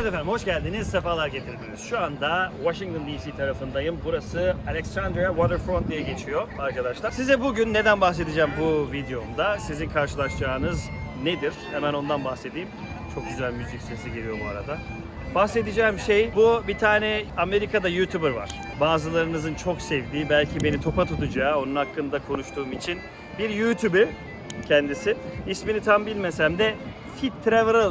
Evet efendim hoş geldiniz, sefalar getirdiniz. Şu anda Washington DC tarafındayım. Burası Alexandria Waterfront diye geçiyor arkadaşlar. Size bugün neden bahsedeceğim bu videomda? Sizin karşılaşacağınız nedir? Hemen ondan bahsedeyim. Çok güzel müzik sesi geliyor bu arada. Bahsedeceğim şey bu bir tane Amerika'da YouTuber var. Bazılarınızın çok sevdiği, belki beni topa tutacağı, onun hakkında konuştuğum için bir YouTuber kendisi. İsmini tam bilmesem de Fit Traveler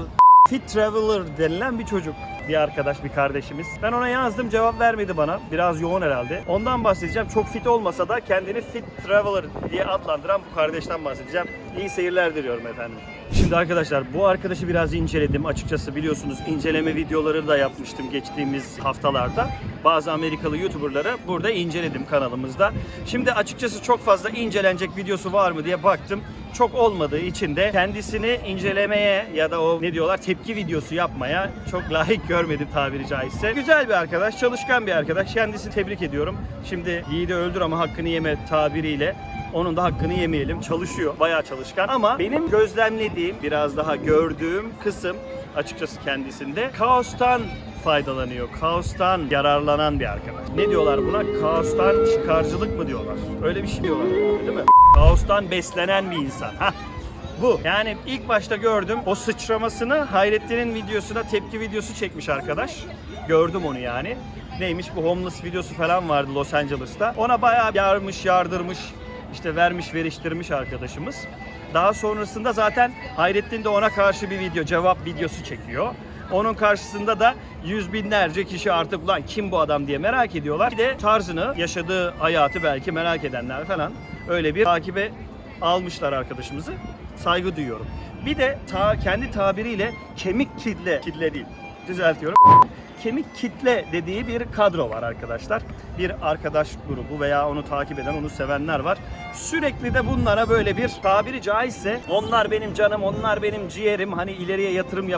Fit Traveler denilen bir çocuk. Bir arkadaş, bir kardeşimiz. Ben ona yazdım, cevap vermedi bana. Biraz yoğun herhalde. Ondan bahsedeceğim. Çok fit olmasa da kendini Fit Traveler diye adlandıran bu kardeşten bahsedeceğim. İyi seyirler diliyorum efendim. Şimdi arkadaşlar bu arkadaşı biraz inceledim. Açıkçası biliyorsunuz inceleme videoları da yapmıştım geçtiğimiz haftalarda. Bazı Amerikalı YouTuber'ları burada inceledim kanalımızda. Şimdi açıkçası çok fazla incelenecek videosu var mı diye baktım. Çok olmadığı için de kendisini incelemeye ya da o ne diyorlar tepki videosu yapmaya çok layık görmedim tabiri caizse. Güzel bir arkadaş, çalışkan bir arkadaş. Kendisi tebrik ediyorum. Şimdi yiğidi öldür ama hakkını yeme tabiriyle onun da hakkını yemeyelim. Çalışıyor. Bayağı çalışkan. Ama benim gözlemlediğim, biraz daha gördüğüm kısım açıkçası kendisinde kaostan faydalanıyor. Kaostan yararlanan bir arkadaş. Ne diyorlar buna? Kaostan çıkarcılık mı diyorlar? Öyle bir şey diyorlar değil mi? Kaostan beslenen bir insan. Hah. Bu. Yani ilk başta gördüm o sıçramasını Hayrettin'in videosuna tepki videosu çekmiş arkadaş. Gördüm onu yani. Neymiş bu homeless videosu falan vardı Los Angeles'ta. Ona bayağı yarmış, yardırmış, işte vermiş, veriştirmiş arkadaşımız. Daha sonrasında zaten Hayrettin de ona karşı bir video, cevap videosu çekiyor. Onun karşısında da yüz binlerce kişi artık ulan kim bu adam diye merak ediyorlar. Bir de tarzını, yaşadığı hayatı belki merak edenler falan öyle bir takibe almışlar arkadaşımızı. Saygı duyuyorum. Bir de ta, kendi tabiriyle kemik kitle, kitle değil düzeltiyorum. Kemik kitle dediği bir kadro var arkadaşlar. Bir arkadaş grubu veya onu takip eden, onu sevenler var. Sürekli de bunlara böyle bir tabiri caizse onlar benim canım, onlar benim ciğerim hani ileriye yatırım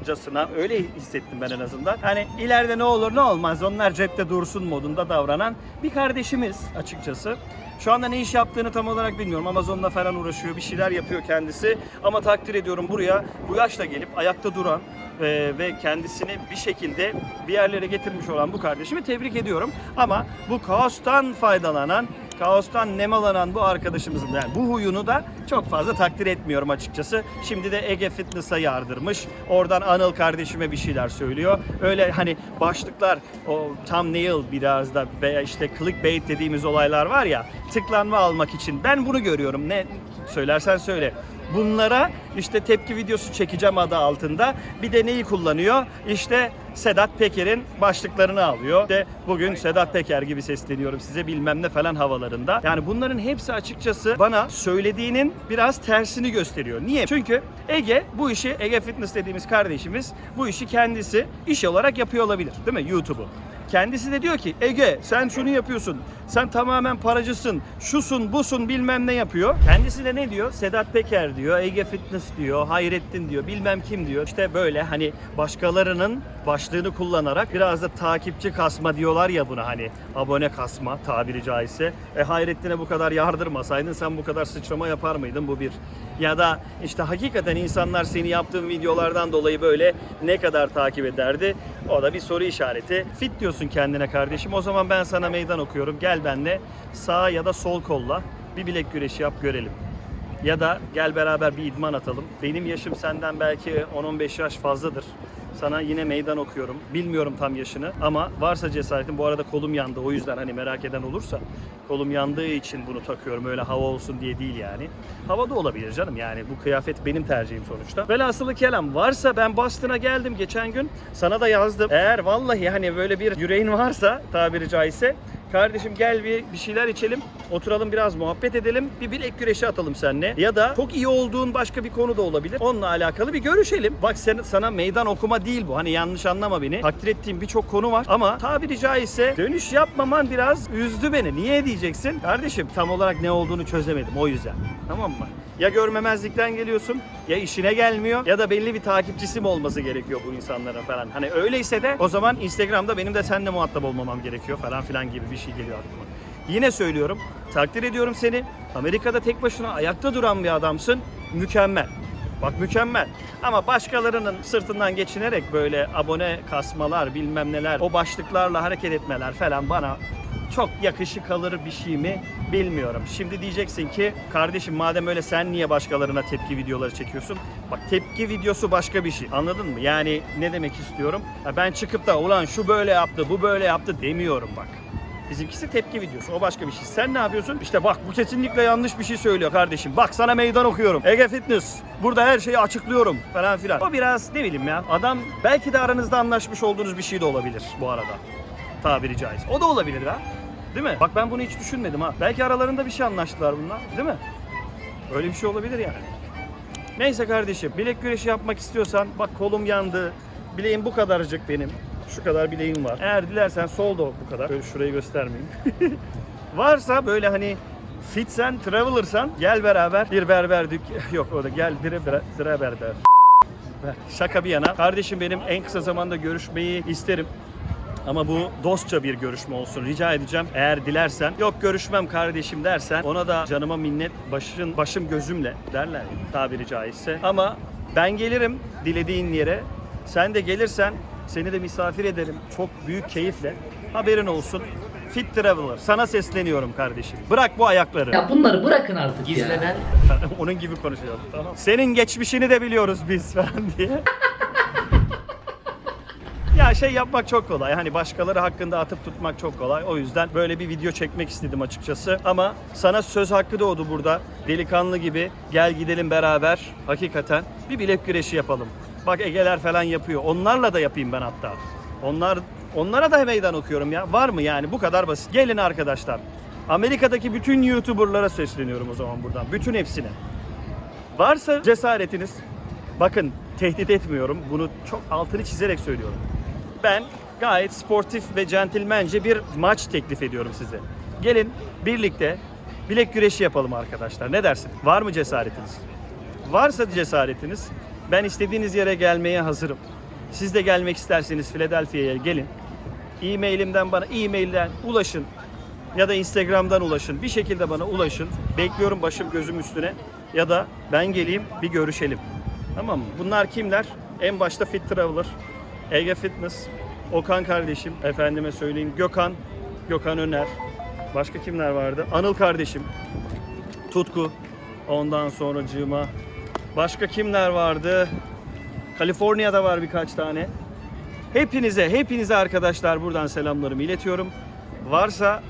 yaparcasına öyle hissettim ben en azından. Hani ileride ne olur ne olmaz onlar cepte dursun modunda davranan bir kardeşimiz açıkçası. Şu anda ne iş yaptığını tam olarak bilmiyorum. Amazon'da falan uğraşıyor, bir şeyler yapıyor kendisi. Ama takdir ediyorum buraya bu yaşta gelip ayakta duran e, ve kendisini bir şekilde bir yerlere getirmiş olan bu kardeşimi tebrik ediyorum. Ama bu kaostan faydalanan, kaostan nemalanan bu arkadaşımızın yani bu huyunu da çok fazla takdir etmiyorum açıkçası. Şimdi de Ege Fitness'a yardırmış. Oradan Anıl kardeşime bir şeyler söylüyor. Öyle hani başlıklar o thumbnail biraz da veya işte clickbait dediğimiz olaylar var ya tıklanma almak için. Ben bunu görüyorum. Ne söylersen söyle. Bunlara işte tepki videosu çekeceğim adı altında. Bir de neyi kullanıyor? İşte Sedat Peker'in başlıklarını alıyor. De bugün Sedat Peker gibi sesleniyorum size bilmem ne falan havalarında. Yani bunların hepsi açıkçası bana söylediğinin biraz tersini gösteriyor. Niye? Çünkü Ege bu işi Ege Fitness dediğimiz kardeşimiz bu işi kendisi iş olarak yapıyor olabilir. Değil mi? YouTube'u. Kendisi de diyor ki Ege sen şunu yapıyorsun. Sen tamamen paracısın. Şusun busun bilmem ne yapıyor. Kendisi de ne diyor? Sedat Peker diyor. Ege Fitness diyor. Hayrettin diyor. Bilmem kim diyor. İşte böyle hani başkalarının başlığını kullanarak biraz da takipçi kasma diyorlar ya buna hani abone kasma tabiri caizse. E Hayrettin'e bu kadar yardırmasaydın sen bu kadar sıçrama yapar mıydın bu bir. Ya da işte hakikaten insanlar seni yaptığın videolardan dolayı böyle ne kadar takip ederdi? O da bir soru işareti. Fit diyorsun kendine kardeşim. O zaman ben sana meydan okuyorum. Gel benle sağ ya da sol kolla bir bilek güreşi yap görelim. Ya da gel beraber bir idman atalım. Benim yaşım senden belki 10-15 yaş fazladır. Sana yine meydan okuyorum. Bilmiyorum tam yaşını ama varsa cesaretin bu arada kolum yandı. O yüzden hani merak eden olursa kolum yandığı için bunu takıyorum. Öyle hava olsun diye değil yani. Hava da olabilir canım yani bu kıyafet benim tercihim sonuçta. Velhasılı kelam varsa ben Boston'a geldim geçen gün. Sana da yazdım. Eğer vallahi hani böyle bir yüreğin varsa tabiri caizse Kardeşim gel bir, bir şeyler içelim, oturalım biraz muhabbet edelim, bir bilek güreşi atalım seninle. Ya da çok iyi olduğun başka bir konu da olabilir. Onunla alakalı bir görüşelim. Bak sen, sana meydan okuma değil bu. Hani yanlış anlama beni. Takdir ettiğim birçok konu var. Ama tabiri caizse dönüş yapmaman biraz üzdü beni. Niye diyeceksin? Kardeşim tam olarak ne olduğunu çözemedim o yüzden. Tamam mı? Ya görmemezlikten geliyorsun, ya işine gelmiyor ya da belli bir takipçisi mi olması gerekiyor bu insanlara falan. Hani öyleyse de o zaman Instagram'da benim de seninle muhatap olmamam gerekiyor falan filan gibi bir şey geliyor aklıma. Yine söylüyorum, takdir ediyorum seni. Amerika'da tek başına ayakta duran bir adamsın. Mükemmel. Bak mükemmel. Ama başkalarının sırtından geçinerek böyle abone kasmalar bilmem neler o başlıklarla hareket etmeler falan bana çok yakışık alır bir şey mi bilmiyorum. Şimdi diyeceksin ki kardeşim madem öyle sen niye başkalarına tepki videoları çekiyorsun? Bak tepki videosu başka bir şey anladın mı? Yani ne demek istiyorum? Ben çıkıp da ulan şu böyle yaptı bu böyle yaptı demiyorum bak. Bizimkisi tepki videosu. O başka bir şey. Sen ne yapıyorsun? İşte bak bu kesinlikle yanlış bir şey söylüyor kardeşim. Bak sana meydan okuyorum. Ege Fitness. Burada her şeyi açıklıyorum falan filan. O biraz ne bileyim ya. Adam belki de aranızda anlaşmış olduğunuz bir şey de olabilir bu arada. Tabiri caizse. O da olabilir ha. Değil mi? Bak ben bunu hiç düşünmedim ha. Belki aralarında bir şey anlaştılar bunlar. Değil mi? Öyle bir şey olabilir yani. Neyse kardeşim bilek güreşi yapmak istiyorsan bak kolum yandı. Bileğim bu kadarcık benim. Şu kadar bileğim var. Eğer dilersen sol da bu kadar. Böyle şurayı göstermeyeyim. Varsa böyle hani fitsen, travelersan gel beraber bir berber dük... Yok o gel bir berber. Şaka bir yana. Kardeşim benim en kısa zamanda görüşmeyi isterim. Ama bu dostça bir görüşme olsun rica edeceğim. Eğer dilersen yok görüşmem kardeşim dersen ona da canıma minnet başın başım gözümle derler tabiri caizse. Ama ben gelirim dilediğin yere. Sen de gelirsen seni de misafir ederim. Çok büyük keyifle. Haberin olsun. Fit Traveler sana sesleniyorum kardeşim. Bırak bu ayakları. Ya bunları bırakın artık ya. Gizlenen Onun gibi konuşuyoruz. Tamam. Senin geçmişini de biliyoruz biz falan diye. Ya şey yapmak çok kolay. Hani başkaları hakkında atıp tutmak çok kolay. O yüzden böyle bir video çekmek istedim açıkçası. Ama sana söz hakkı doğdu burada. Delikanlı gibi gel gidelim beraber. Hakikaten bir bilek güreşi yapalım. Bak Ege'ler falan yapıyor. Onlarla da yapayım ben hatta. Onlar onlara da meydan okuyorum ya. Var mı yani bu kadar basit. Gelin arkadaşlar. Amerika'daki bütün YouTuber'lara sesleniyorum o zaman buradan. Bütün hepsine. Varsa cesaretiniz, bakın tehdit etmiyorum. Bunu çok altını çizerek söylüyorum. Ben gayet sportif ve centilmence bir maç teklif ediyorum size. Gelin birlikte bilek güreşi yapalım arkadaşlar. Ne dersin? Var mı cesaretiniz? Varsa cesaretiniz ben istediğiniz yere gelmeye hazırım. Siz de gelmek isterseniz Philadelphia'ya gelin. E-mailimden bana e-mailden ulaşın ya da Instagram'dan ulaşın. Bir şekilde bana ulaşın. Bekliyorum başım gözüm üstüne ya da ben geleyim bir görüşelim. Tamam mı? Bunlar kimler? En başta Fit Traveler, Ege Fitness, Okan kardeşim, efendime söyleyeyim Gökhan, Gökhan Öner. Başka kimler vardı? Anıl kardeşim, Tutku, ondan sonra Cığma. Başka kimler vardı? Kaliforniya'da var birkaç tane. Hepinize, hepinize arkadaşlar buradan selamlarımı iletiyorum. Varsa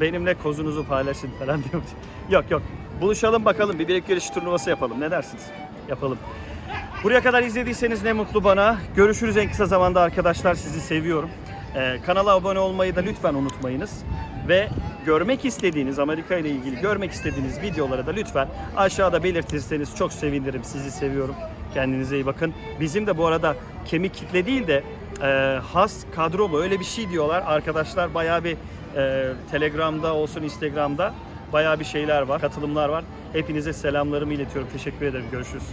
benimle kozunuzu paylaşın falan diyorum. Yok yok. Buluşalım bakalım bir bilek güreşi turnuvası yapalım. Ne dersiniz? Yapalım. Buraya kadar izlediyseniz ne mutlu bana. Görüşürüz en kısa zamanda arkadaşlar. Sizi seviyorum. Ee, kanala abone olmayı da lütfen unutmayınız. Ve görmek istediğiniz, Amerika ile ilgili görmek istediğiniz videoları da lütfen aşağıda belirtirseniz çok sevinirim. Sizi seviyorum. Kendinize iyi bakın. Bizim de bu arada kemik kitle değil de e, has kadrolu öyle bir şey diyorlar. Arkadaşlar bayağı bir e, Telegram'da olsun Instagram'da bayağı bir şeyler var, katılımlar var. Hepinize selamlarımı iletiyorum. Teşekkür ederim. Görüşürüz.